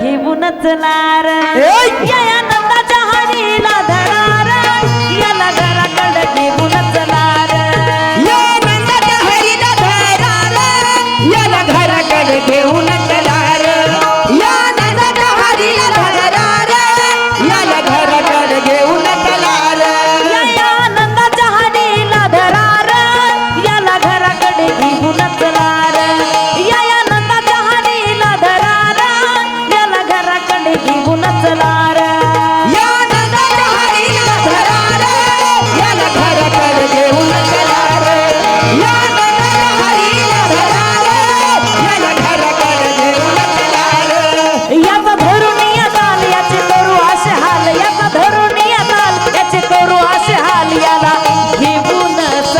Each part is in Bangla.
घेऊनच नार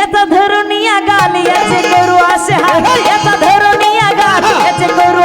এত ধরনিয়া গাল আছে গরু আছে এত ধরনিয়া গাল আছে গরু